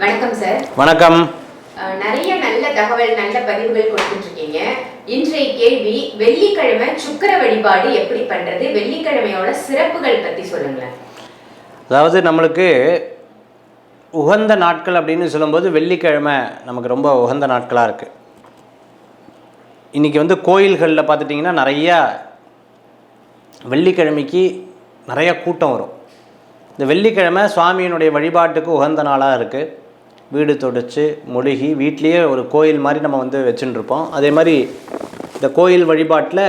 வணக்கம் சார் வணக்கம். நிறைய நல்ல தகவல் நல்ல பதிவுகள் கொடுத்துட்டு இன்றைய கேள்வி வெள்ளிக்கிழமை சுக்கிர வழிபாடு எப்படி பண்றது? வெள்ளிக்கிழமையோட சிறப்புகள் பத்தி சொல்லுங்களேன். அதாவது நம்மளுக்கு உகந்த நாட்கள் அப்படின்னு சொல்லும்போது வெள்ளிக்கிழமை நமக்கு ரொம்ப உகந்த நாட்களாக இருக்குது இன்றைக்கி வந்து கோயில்களில் பார்த்துட்டிங்கன்னா நிறையா வெள்ளிக்கிழமைக்கு நிறைய கூட்டம் வரும். இந்த வெள்ளிக்கிழமை சுவாமியினுடைய வழிபாட்டுக்கு உகந்த நாளாக இருக்குது வீடு தொடச்சி முழுகி வீட்லேயே ஒரு கோயில் மாதிரி நம்ம வந்து வச்சுட்டுருப்போம் அதே மாதிரி இந்த கோயில் வழிபாட்டில்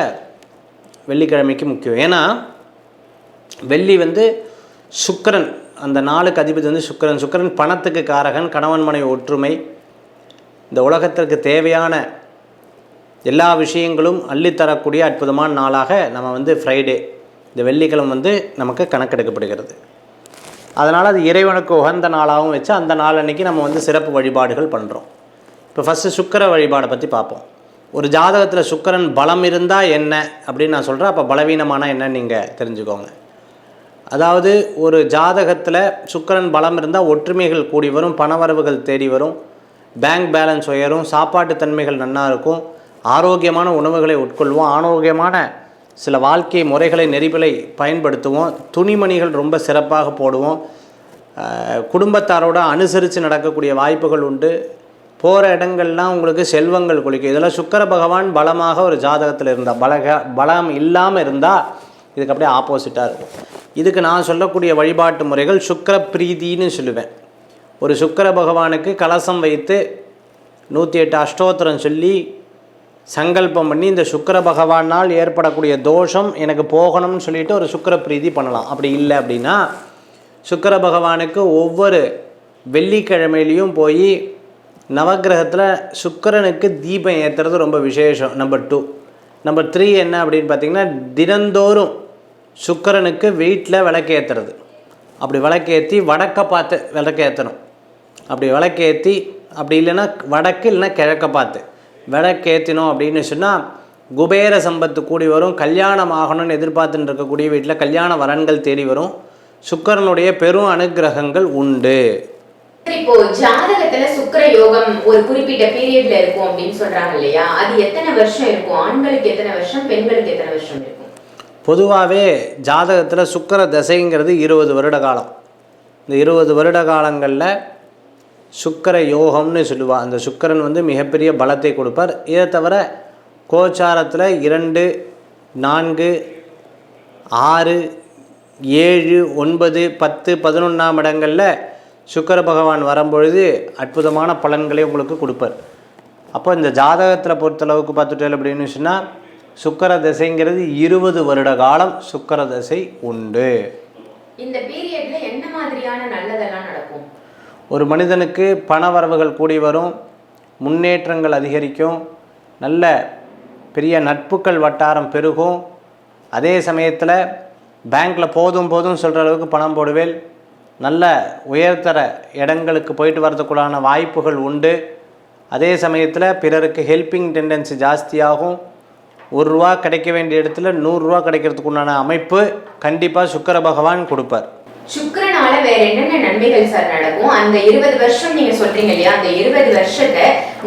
வெள்ளிக்கிழமைக்கு முக்கியம். ஏன்னா வெள்ளி வந்து சுக்கிரன் அந்த நாளுக்கு அதிபதி வந்து சுக்கிரன். சுக்கிரன் பணத்துக்கு காரகன் கணவன் மனைவி ஒற்றுமை. இந்த உலகத்திற்கு தேவையான எல்லா விஷயங்களும் அள்ளித்தரக்கூடிய அற்புதமான நாளாக நம்ம வந்து ஃப்ரைடே இந்த வெள்ளிக்கிழமை வந்து நமக்கு கணக்கெடுக்கப்படுகிறது. அதனால் அது இறைவனுக்கு உகந்த நாளாகவும் வச்சு அந்த நாள் அன்றைக்கி நம்ம வந்து சிறப்பு வழிபாடுகள் பண்ணுறோம் இப்போ ஃபஸ்ட்டு சுக்கர வழிபாடை பற்றி பார்ப்போம். ஒரு ஜாதகத்தில் சுக்கரன் பலம் இருந்தால் என்ன அப்படின்னு நான் சொல்கிறேன் அப்போ பலவீனமான என்னன்னு நீங்கள் தெரிஞ்சுக்கோங்க. அதாவது ஒரு ஜாதகத்தில் சுக்கரன் பலம் இருந்தால் ஒற்றுமைகள் கூடி வரும் பணவரவுகள் தேடி வரும் பேங்க் பேலன்ஸ் உயரும் சாப்பாட்டு தன்மைகள் நன்னா இருக்கும் ஆரோக்கியமான உணவுகளை உட்கொள்வோம் ஆரோக்கியமான சில வாழ்க்கை முறைகளை நெறிகளை பயன்படுத்துவோம். துணிமணிகள் ரொம்ப சிறப்பாக போடுவோம். குடும்பத்தாரோட அனுசரித்து நடக்கக்கூடிய வாய்ப்புகள் உண்டு. போகிற இடங்கள்லாம் உங்களுக்கு செல்வங்கள் குளிக்கும். இதெல்லாம் சுக்கர பகவான் பலமாக ஒரு ஜாதகத்தில் இருந்தால் பலக பலம் இல்லாமல் இருந்தால் இதுக்கு அப்படியே ஆப்போசிட்டாக இருக்கும். இதுக்கு நான் சொல்லக்கூடிய வழிபாட்டு முறைகள் சுக்கிர பிரீதின்னு சொல்லுவேன். ஒரு சுக்கிர பகவானுக்கு கலசம் வைத்து நூற்றி எட்டு அஷ்டோத்திரம் சொல்லி சங்கல்பம் பண்ணி இந்த சுக்கிர பகவானால் ஏற்படக்கூடிய தோஷம் எனக்கு போகணும்னு சொல்லிட்டு ஒரு சுக்கிர பிரீதி பண்ணலாம். அப்படி இல்லை அப்படின்னா சுக்கிர பகவானுக்கு ஒவ்வொரு வெள்ளிக்கிழமையிலையும் போய் நவக்கிரகத்தில் சுக்கிரனுக்கு தீபம் ஏற்றுறது ரொம்ப விசேஷம் நம்பர் டூ நம்பர் த்ரீ என்ன அப்படின்னு பார்த்தீங்கன்னா தினந்தோறும் சுக்கிரனுக்கு வீட்டில் விளக்கேற்றுறது அப்படி விளக்கேற்றி வடக்க பார்த்து விளக்கேற்றணும் அப்படி விளக்கேற்றி அப்படி இல்லைன்னா வடக்கு இல்லைன்னா கிழக்க பார்த்து. விளக்கேற்றினோம் அப்படின்னு சொன்னால் குபேர சம்பத்து கூடி வரும் கல்யாணம் ஆகணும்னு எதிர்பார்த்துட்டு இருக்கக்கூடிய வீட்டில் கல்யாண வரன்கள் தேடி வரும். சுக்கிரனுடைய பெரும் அனுக்கிரகங்கள் உண்டு. இப்போ ஜாதகத்துல சுக்கிர யோகம் ஒரு குறிப்பிட்ட பீரியட்ல இருக்கும் அப்படின்னு சொல்றாங்க இல்லையா? அது எத்தனை வருஷம் இருக்கும்? ஆண்களுக்கு எத்தனை வருஷம்? பெண்களுக்கு எத்தனை வருஷம் இருக்கும்? பொதுவாகவே ஜாதகத்தில் சுக்கிர தசைங்கிறது இருபது வருட காலம். இந்த இருபது வருட காலங்களில் சுக்கர யோகம்னு சொல்லுவா. அந்த சுக்கரன் வந்து மிகப்பெரிய பலத்தை கொடுப்பார். இதை தவிர கோச்சாரத்தில் இரண்டு நான்கு ஆறு ஏழு ஒன்பது பத்து பதினொன்றாம் இடங்களில் சுக்கர பகவான் வரும்பொழுது அற்புதமான பலன்களை உங்களுக்கு கொடுப்பார். அப்போ இந்த ஜாதகத்தில் பொறுத்தளவுக்கு பார்த்துட்டேன் அப்படின்னு சொன்னால் சுக்கர தசைங்கிறது இருபது வருட காலம் சுக்கர தசை உண்டு. இந்த பீரியட்ல என்ன மாதிரியான நல்லதெல்லாம் நடக்கும்? ஒரு மனிதனுக்கு பண வரவுகள் கூடி வரும் முன்னேற்றங்கள் அதிகரிக்கும் நல்ல பெரிய நட்புக்கள் வட்டாரம் பெருகும். அதே சமயத்தில் பேங்க்கில் போதும் போதும் சொல்கிற அளவுக்கு பணம் போடுவேல். நல்ல உயர்தர இடங்களுக்கு போயிட்டு வரதுக்குள்ளான வாய்ப்புகள் உண்டு. அதே சமயத்தில் பிறருக்கு ஹெல்பிங் டெண்டன்சி ஜாஸ்தியாகும். ஒரு ரூபா கிடைக்க வேண்டிய இடத்துல நூறுரூவா கிடைக்கிறதுக்கு உண்டான அமைப்பு கண்டிப்பாக சுக்கர பகவான் கொடுப்பார். சுக்கரனால வேற என்னென்ன நன்மைகள் சார் நடக்கும்? அந்த இருபது வருஷம் நீங்க சொல்றீங்க இல்லையா? அந்த இருபது வருஷத்தை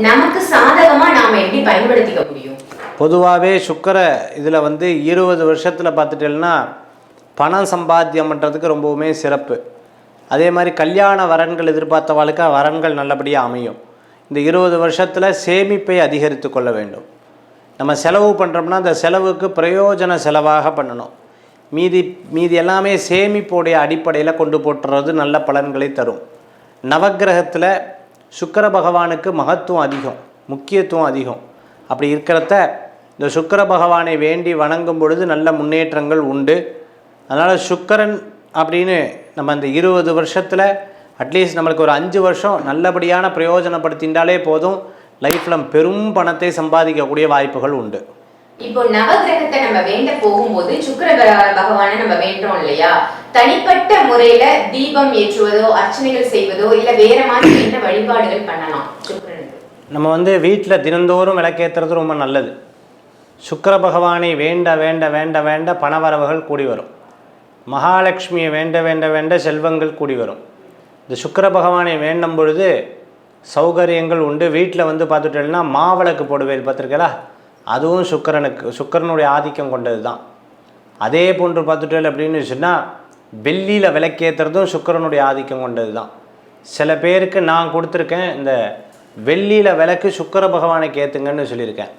நமக்கு சாதகமா நாம எப்படி பயன்படுத்திக்க முடியும்? பொதுவாகவே சுக்கர இதில் வந்து இருபது வருஷத்தில் பார்த்துட்டேன்னா பணம் சம்பாத்தியம் பண்ணுறதுக்கு ரொம்பவுமே சிறப்பு. அதே மாதிரி கல்யாண வரன்கள் எதிர்பார்த்தவாளுக்கு வரன்கள் நல்லபடியாக அமையும். இந்த இருபது வருஷத்தில் சேமிப்பை அதிகரித்து கொள்ள வேண்டும். நம்ம செலவு பண்ணுறோம்னா அந்த செலவுக்கு பிரயோஜன செலவாக பண்ணணும். மீதி மீதி எல்லாமே சேமிப்போடைய அடிப்படையில் கொண்டு போட்டுறது நல்ல பலன்களை தரும். நவக்கிரகத்தில் சுக்கர பகவானுக்கு மகத்துவம் அதிகம் முக்கியத்துவம் அதிகம். அப்படி இருக்கிறத இந்த சுக்கர பகவானை வேண்டி வணங்கும் பொழுது நல்ல முன்னேற்றங்கள் உண்டு. அதனால் சுக்கரன் அப்படின்னு நம்ம அந்த இருபது வருஷத்தில் அட்லீஸ்ட் நம்மளுக்கு ஒரு அஞ்சு வருஷம் நல்லபடியான பிரயோஜனப்படுத்தின்றாலே போதும். லைஃப்பில் பெரும் பணத்தை சம்பாதிக்கக்கூடிய வாய்ப்புகள் உண்டு. இப்போ நவகிரகத்தை நம்ம வேண்ட போகும்போது சுக்கர பக- பகவானை நம்ம வேண்டோம் இல்லையா? தனிப்பட்ட முறையில தீபம் ஏற்றுவதோ அர்ச்சனைகள் செய்வதோ இல்ல வேற மாதிரி என்ன வழிபாடுகள் பண்ணலாம் சுக்கிரனுக்கு. நம்ம வந்து வீட்டில் தினந்தோறும் விளக்கேற்றுறது ரொம்ப நல்லது. சுக்கர பகவானை வேண்ட வேண்ட வேண்ட வேண்ட பணவரவுகள் கூடி வரும். மகாலட்சுமியை வேண்ட வேண்ட வேண்ட செல்வங்கள் கூடி வரும். இந்த சுக்கர பகவானை வேண்டும் பொழுது சௌகரியங்கள் உண்டு. வீட்டில் வந்து பார்த்துட்டேன்னா மாவிளக்கு போடுவேன் பார்த்துருக்கலா அதுவும் சுக்கிரனுக்கு சுக்கிரனுடைய ஆதிக்கம் கொண்டது தான் அதே போன்று பார்த்துட்டேன் அப்படின்னு சொன்னால் வெள்ளியில் விளக்கேற்றுறதும் சுக்கிரனுடைய ஆதிக்கம் கொண்டது தான் சில பேருக்கு நான் கொடுத்துருக்கேன் இந்த வெள்ளியில் விளக்கு சுக்கிர பகவானுக்கு ஏற்றுங்கன்னு சொல்லியிருக்கேன்.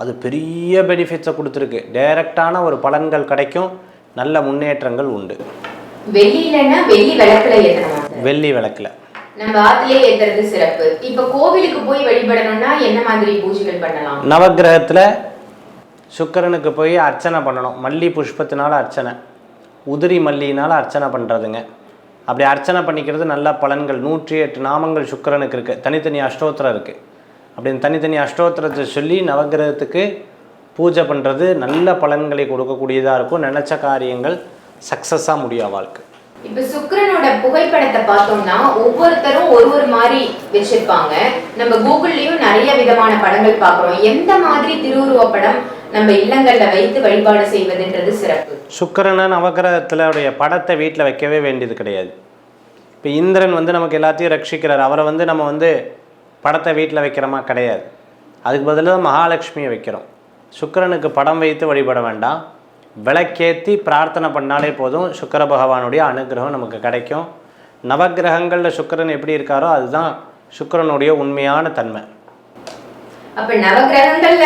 அது பெரிய பெனிஃபிட்ஸை கொடுத்துருக்கு. டைரக்டான ஒரு பலன்கள் கிடைக்கும் நல்ல முன்னேற்றங்கள் உண்டு. வெள்ளி விளக்குல. நம்ம ஆத்திலே ஏத்துறது சிறப்பு. இப்ப கோவிலுக்கு போய் வழிபடணும்னா என்ன மாதிரி பூஜைகள் பண்ணலாம்? நவக்கிரகத்தில் சுக்கிரனுக்கு போய் அர்ச்சனை பண்ணணும். மல்லி புஷ்பத்தினால அர்ச்சனை. உதிரி மல்லியினால் அர்ச்சனை பண்ணுறதுங்க அப்படி அர்ச்சனை பண்ணிக்கிறது நல்ல பலன்கள். நூற்றி எட்டு நாமங்கள் சுக்கிரனுக்கு இருக்குது தனித்தனி அஷ்டோத்திரம் இருக்குது அப்படின்னு தனித்தனி அஷ்டோத்திரத்தை சொல்லி நவக்கிரகத்துக்கு பூஜை பண்ணுறது நல்ல பலன்களை கொடுக்கக்கூடியதாக இருக்கும். நினச்ச காரியங்கள் சக்ஸஸாக முடியும் வாழ்க்கை இப்ப சுக்கரனோட புகைப்படத்தை பார்த்தோம்னா ஒவ்வொருத்தரும் ஒரு ஒரு மாதிரி வச்சிருப்பாங்க. நம்ம கூகுள்லயும் நிறைய விதமான படங்கள் பாக்குறோம் எந்த மாதிரி திருவுருவப் படம் நம்ம இல்லங்கள்ல வைத்து வழிபாடு செய்வதுன்றது சிறப்பு. சுக்கிரனை நவக்கிரகத்திலுடைய படத்தை வீட்டில் வைக்கவே வேண்டியது கிடையாது. இப்போ இந்திரன் வந்து நமக்கு எல்லாத்தையும் ரட்சிக்கிறார். அவரை வந்து நம்ம வந்து படத்தை வீட்டில் வைக்கிறோமா? கிடையாது. அதுக்கு பதிலாக மகாலட்சுமியை வைக்கிறோம். சுக்கிரனுக்கு படம் வைத்து வழிபட வேண்டாம். விளக்கேற்றி பிரார்த்தனை பண்ணாலே போதும். சுக்கிர பகவானுடைய அனுகிரகம் நமக்கு கிடைக்கும். நவக்கிரகங்களில் சுக்கிரன் எப்படி இருக்காரோ அதுதான் சுக்கிரனுடைய உண்மையான தன்மை. நவகிரகங்கள்ல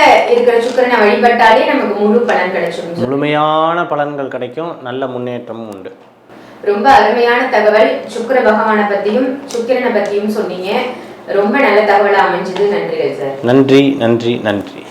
முழுமையான பலன்கள் கிடைக்கும். நல்ல முன்னேற்றமும் உண்டு. ரொம்ப அருமையான தகவல். சுக்கிர பகவானை பத்தியும் சுக்கிரனை பத்தியும் சொன்னீங்க. ரொம்ப நல்ல தகவலா அமைஞ்சது. நன்றிகள் சார். நன்றி நன்றி நன்றி.